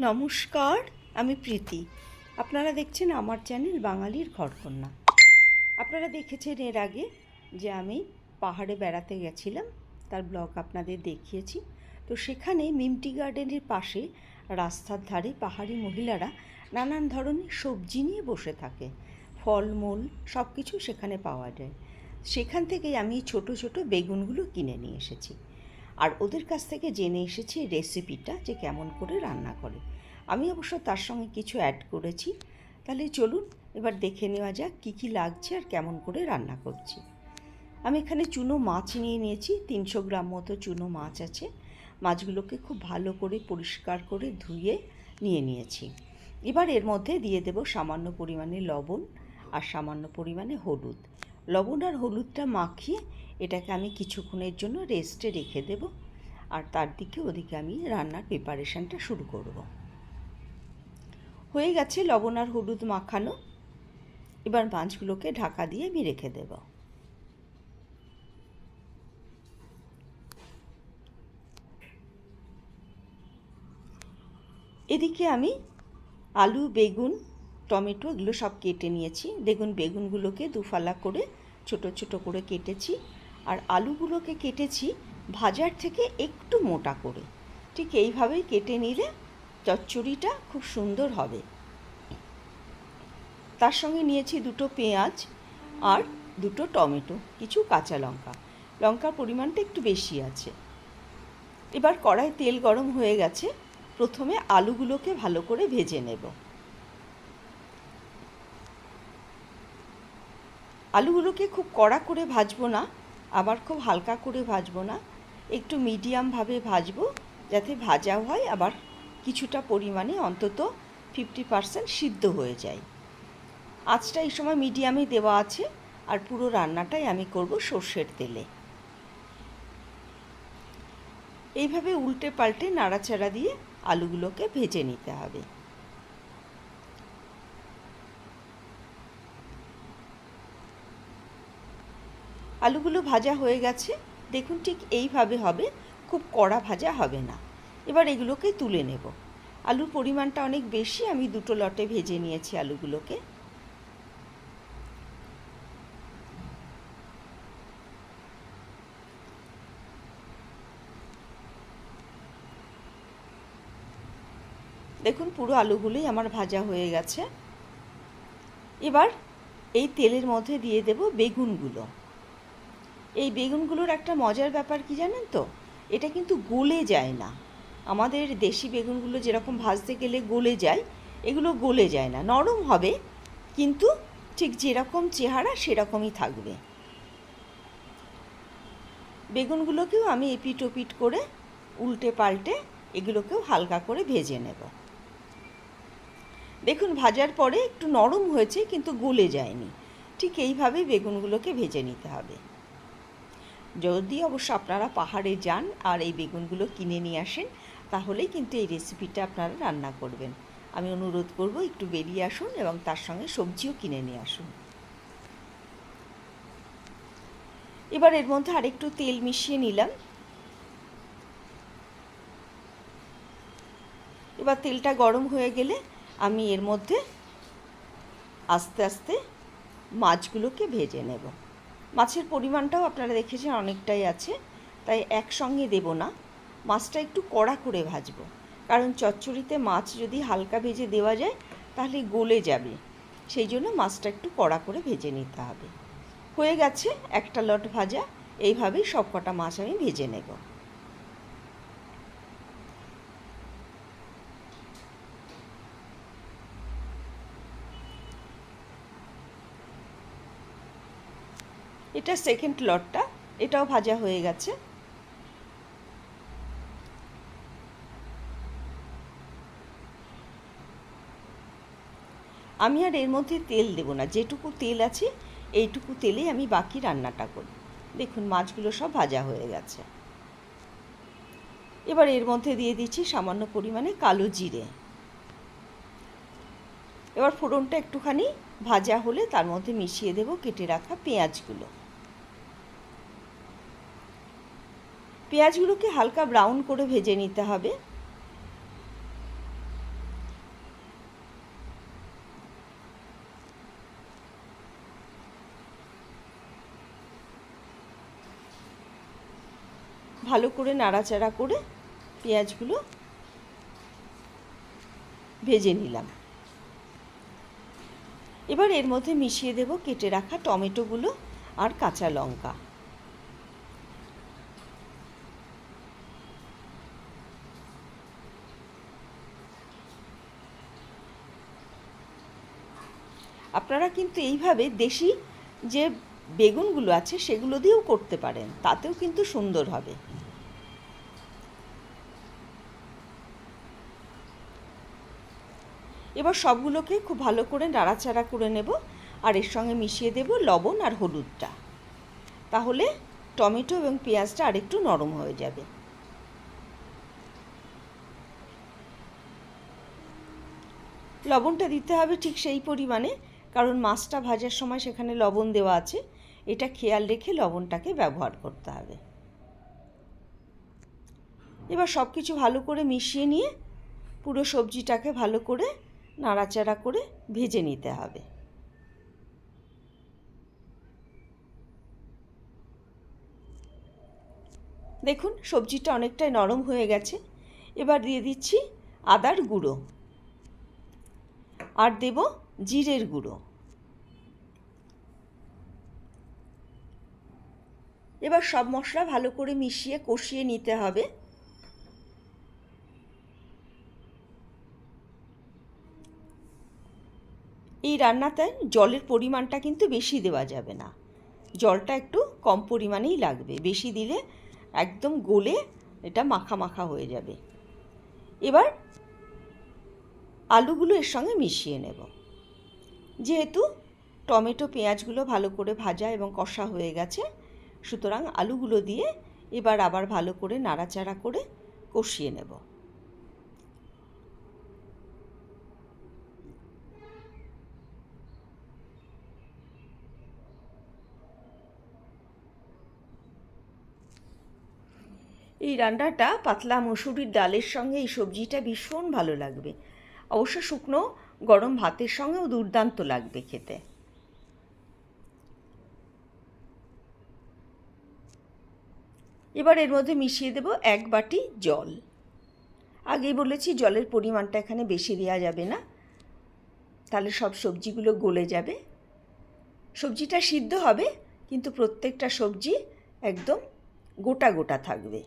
নমস্কার, আমি প্রীতি। আপনারা দেখছেন আমার চ্যানেল বাঙালির ঘরকন্যা। আপনারা দেখেছেন এর আগে যে আমি পাহাড়ে বেড়াতে গেছিলাম, তার ব্লগ আপনাদের দেখিয়েছি। তো সেখানে মিমটি গার্ডেনের পাশে রাস্তার ধারে পাহাড়ি মহিলারা নানান ধরনের সবজি নিয়ে বসে থাকে। ফলমূল সব কিছু সেখানে পাওয়া যায়। সেখান থেকেই আমি ছোট ছোট বেগুনগুলো কিনে নিয়ে এসেছি। আর ওদের কাছ থেকে জেনে এসেছি রেসিপিটা যে কেমন করে রান্না করে। আমি অবশ্য তার সঙ্গে কিছু অ্যাড করেছি। তাহলে চলুন এবার দেখে নেওয়া যাক কী কী লাগছে আর কেমন করে রান্না করছি। আমি এখানে চুনো মাছ নিয়ে নিয়েছি, তিনশো গ্রাম মতো চুনো মাছ আছে। মাছগুলোকে খুব ভালো করে পরিষ্কার করে ধুয়ে নিয়ে নিয়েছি। এবার এর মধ্যে দিয়ে দেব সামান্য পরিমাণে লবণ আর সামান্য পরিমাণে হলুদ। লবণ আর হলুদটা মাখিয়ে এটাকে আমি কিছুক্ষণের জন্য রেস্টে রেখে দেব। আর তার দিকে ওদিকে আমি রান্নার প্রিপারেশানটা শুরু করব। হয়ে গেছে লবণ আর হলুদ মাখানো। এবার মাছগুলোকে ঢাকা দিয়ে আমি রেখে দেব। এদিকে আমি আলু, বেগুন, টমেটো এগুলো সব কেটে নিয়েছি। দেখুন, বেগুনগুলোকে দুফালা করে ছোট ছোট করে কেটেছি। আর আলুগুলোকে কেটেছি ভাজার থেকে একটু মোটা করে। ঠিক এইভাবেই কেটে নিলে চচ্চড়িটা খুব সুন্দর হবে। তার সঙ্গে নিয়েছি দুটো পেঁয়াজ আর দুটো টমেটো, কিছু কাঁচা লঙ্কা। লঙ্কার পরিমাণটা একটু বেশি আছে। এবার কড়াই তেল গরম হয়ে গেছে, প্রথমে আলুগুলোকে ভালো করে ভেজে নেব। আলুগুলোকে খুব কড়া করে ভাজবো না আবার খুব হালকা করে ভাজবো না। একটু মিডিয়ামভাবে ভাজবো, যাতে ভাজা হয়, আবার কিছুটা পরিমাণে অন্তত ফিফটি পারসেন্ট সিদ্ধ হয়ে যায়। আঁচটা এই সময় মিডিয়ামে দেওয়া আছে, আর পুরো রান্নাটাই আমি করব সর্ষের তেলে। এইভাবে উল্টে পাল্টে নাড়াচাড়া দিয়ে আলুগুলোকে ভেজে নিতে হবে। আলুগুলো ভাজা হয়ে গেছে। দেখুন ঠিক এইভাবে হবে, খুব কড়া ভাজা হবে না। এবার এগুলোকে তুলে নেব। আলুর পরিমাণটা অনেক বেশি, আমি দুটো লটে ভেজে নিয়েছি আলুগুলোকে। দেখুন পুরো আলুগুলোই আমার ভাজা হয়ে গেছে। এবার এই তেলের মধ্যে দিয়ে দেব বেগুনগুলো। এই বেগুনগুলোর একটা মজার ব্যাপার কি জানেন তো? এটা কিন্তু গলে যায় না। আমাদের দেশি বেগুনগুলো যেরকম ভাজতে গেলে গলে যায়, এগুলো গলে যায় না। নরম হবে, কিন্তু ঠিক যেরকম চেহারা সেরকমই থাকবে। বেগুনগুলোকেও আমি এপিট ওপিট করে উল্টে পাল্টে এগুলোকেও হালকা করে ভেজে নেব। দেখুন, ভাজার পরে একটু নরম হয়েছে, কিন্তু গলে যায়নি। ঠিক এইভাবেই বেগুনগুলোকে ভেজে নিতে হবে। যদি অবশ্য আপনারা পাহাড়ে যান আর এই বেগুনগুলো কিনে নিয়ে আসেন, তাহলেই কিন্তু এই রেসিপিটা আপনারা রান্না করবেন। আমি অনুরোধ করব একটু বেরিয়ে আসুন এবং তার সঙ্গে সবজিও কিনে নিয়ে আসুন। এবার এর মধ্যে আরেকটু তেল মিশিয়ে নিলাম। এবার তেলটা গরম হয়ে গেলে আমি এর মধ্যে আস্তে আস্তে মাছগুলোকে ভেজে নেব। মাছের পরিমাণটাও আপনারা দেখেছেন অনেকটাই আছে, তাই একসঙ্গে দেব না। মাছটা একটু কড়া করে ভাজবো, কারণ চচ্চড়িতে মাছ যদি হালকা ভেজে দেওয়া যায়, তাহলে গলে যাবে। সেই জন্য মাছটা একটু কড়া করে ভেজে নিতে হবে। হয়ে গেছে একটা লট ভাজা, এইভাবেই সব কটা মাছ আমি ভেজে নেব। এটা সেকেন্ড লটটা এটাও ভাজা হয়ে গেছে। আমি আর এর মধ্যে তেল দেব না, যেটুকু তেল আছে, এইটুকু তেলেই আমি বাকি রান্নাটা করি দেখুন, মাছগুলো সব ভাজা হয়ে গেছে। এবার এর মধ্যে দিয়ে দিচ্ছি সামান্য পরিমাণে কালো জিরে। এবার ফোড়নটা একটুখানি ভাজা হলে তার মধ্যে মিশিয়ে দেব কেটে রাখা পেঁয়াজগুলো। পেঁয়াজগুলোকে হালকা ব্রাউন করে ভেজে নিতে হবে। ভালো করে নাড়াচাড়া করে পেঁয়াজগুলো ভেজে নিলাম। এবার এর মধ্যে মিশিয়ে দেব কেটে রাখা টমেটোগুলো আর কাঁচা লঙ্কা। আপনারা কিন্তু এইভাবে দেশি যে বেগুনগুলো আছে, সেগুলো দিয়েও করতে পারেন। তাতেও কিন্তু সুন্দর হবে। এবার সবগুলোকে খুব ভালো করে নাড়াচাড়া করে নেব, আর এর সঙ্গে মিশিয়ে দেব লবণ আর হলুদটা। তাহলে টমেটো এবং পেঁয়াজটা আরেকটু নরম হয়ে যাবে। লবণটা দিতে হবে ঠিক সেই পরিমাণে। কারণ মাছটা ভাজার সময় সেখানে লবণ দেওয়া আছে। এটা খেয়াল রেখে লবণটাকে ব্যবহার করতে হবে। এবার সব কিছু ভালো করে মিশিয়ে নিয়ে পুরো সবজিটাকে ভালো করে নাড়াচাড়া করে ভেজে নিতে হবে। দেখুন, সবজিটা অনেকটাই নরম হয়ে গেছে। এবার দিয়ে দিচ্ছি আদার গুঁড়ো। আর দেব জিরের গুঁড়ো। এবার সব মশলা ভালো করে মিশিয়ে কষিয়ে নিতে হবে। এই রান্নাতে জলের পরিমাণটা কিন্তু বেশি দেওয়া যাবে না। জলটা একটু কম পরিমাণেই লাগবে। বেশি দিলে একদম গলে এটা মাখা মাখা হয়ে যাবে। এবার আলুগুলো এর সঙ্গে মিশিয়ে নেব। যেহেতু টমেটো পেঁয়াজগুলো ভালো করে ভাজা এবং কষা হয়ে গেছে, সুতরাং আলুগুলো দিয়ে এবার আবার ভালো করে নাড়াচাড়া করে কষিয়ে নেব। এই রান্নাটা পাতলা মুসুরির ডালের সঙ্গে এই সবজিটা ভীষণ ভালো লাগবে। অবশ্য শুকনো গরম ভাতের সঙ্গেও দুর্দান্ত লাগবে খেতে। এবার এর মধ্যে মিশিয়ে দেব এক বাটি জল। আগেই বলেছি জলের পরিমাণটা এখানে বেশি দেওয়া যাবে না। তাহলে সব সবজিগুলো গলে যাবে। সবজিটা সিদ্ধ হবে, কিন্তু প্রত্যেকটা সবজি একদম গোটা গোটা থাকবে।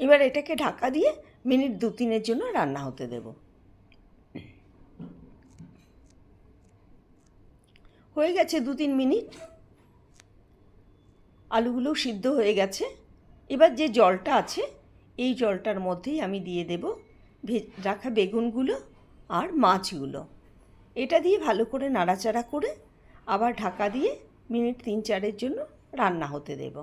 এবার এটাকে ঢাকা দিয়ে মিনিট দু তিনের জন্য রান্না হতে দেব। হয়ে গেছে দু তিন মিনিট। আলুগুলো সিদ্ধ হয়ে গেছে। এবার যে জলটা আছে, এই জলটার মধ্যেই আমি দিয়ে দেব রাখা বেগুনগুলো আর মাছগুলো। এটা দিয়ে ভালো করে নাড়াচাড়া করে আবার ঢাকা দিয়ে মিনিট তিন চারের জন্য রান্না হতে দেবো।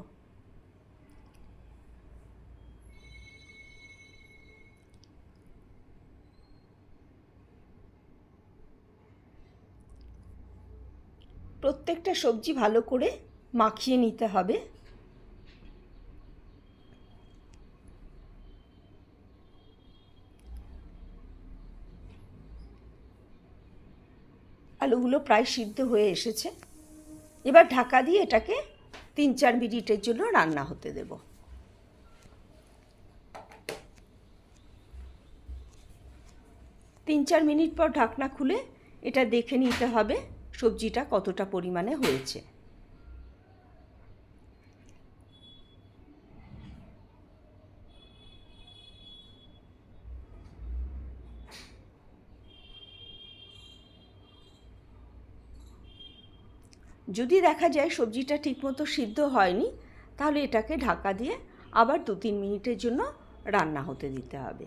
প্রত্যেকটা সবজি ভালো করে মাখিয়ে নিতে হবে। আলুগুলো প্রায় সিদ্ধ হয়ে এসেছে। এবার ঢাকা দিয়ে এটাকে তিন চার মিনিটের জন্য রান্না হতে দেব। তিন চার মিনিট পর ঢাকনা খুলে এটা দেখে নিতে হবে। সবজিটা কতটা পরিমাণে হয়েছে। যদি দেখা যায় সবজিটা ঠিকমতো সিদ্ধ হয়নি, তাহলে এটাকে ঢাকা দিয়ে আবার দু তিন মিনিটের জন্য রান্না হতে দিতে হবে।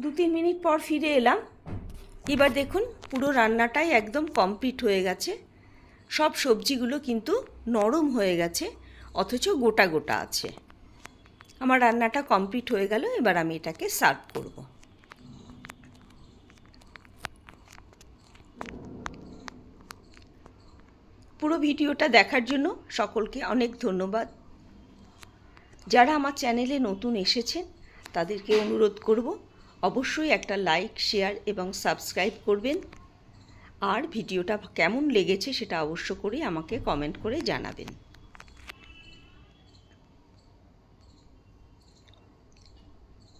দু তিন মিনিট পর ফিরে এলাম। এবার দেখুন, পুরো রান্নাটাই একদম কমপ্লিট হয়ে গেছে। সব সবজিগুলো কিন্তু নরম হয়ে গেছে, অথচ গোটা গোটা আছে। আমার রান্নাটা কমপ্লিট হয়ে গেল, এবার আমি এটাকে সার্ভ করব। পুরো ভিডিওটা দেখার জন্য সকলকে অনেক ধন্যবাদ। যারা আমার চ্যানেলে নতুন এসেছেন, তাদেরকে অনুরোধ করব অবশ্যই একটা লাইক শেয়ার এবং সাবস্ক্রাইব করবেন। আর ভিডিওটা কেমন লেগেছে সেটা অবশ্য করে আমাকে কমেন্ট করে জানাবেন।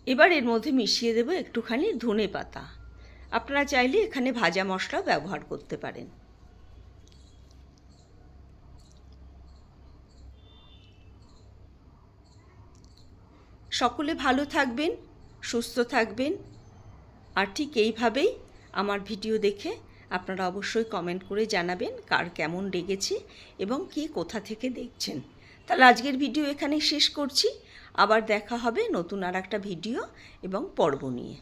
এবার এর মধ্যে মিশিয়ে দেবো একটুখানি ধনে পাতা। আপনারা চাইলে এখানে ভাজা মশলা ব্যবহার করতে পারেন। সকলে ভালো থাকবেন। সুস্থ থাকবেন। আর ঠিক এইভাবেই আমার ভিডিও দেখে আপনারা অবশ্যই কমেন্ট করে জানাবেন কার কেমন লেগেছে এবং কে কোথা থেকে দেখছেন। তাহলে আজকের ভিডিও এখানে শেষ করছি। আবার দেখা হবে নতুন আর একটা ভিডিও এবং পর্ব নিয়ে।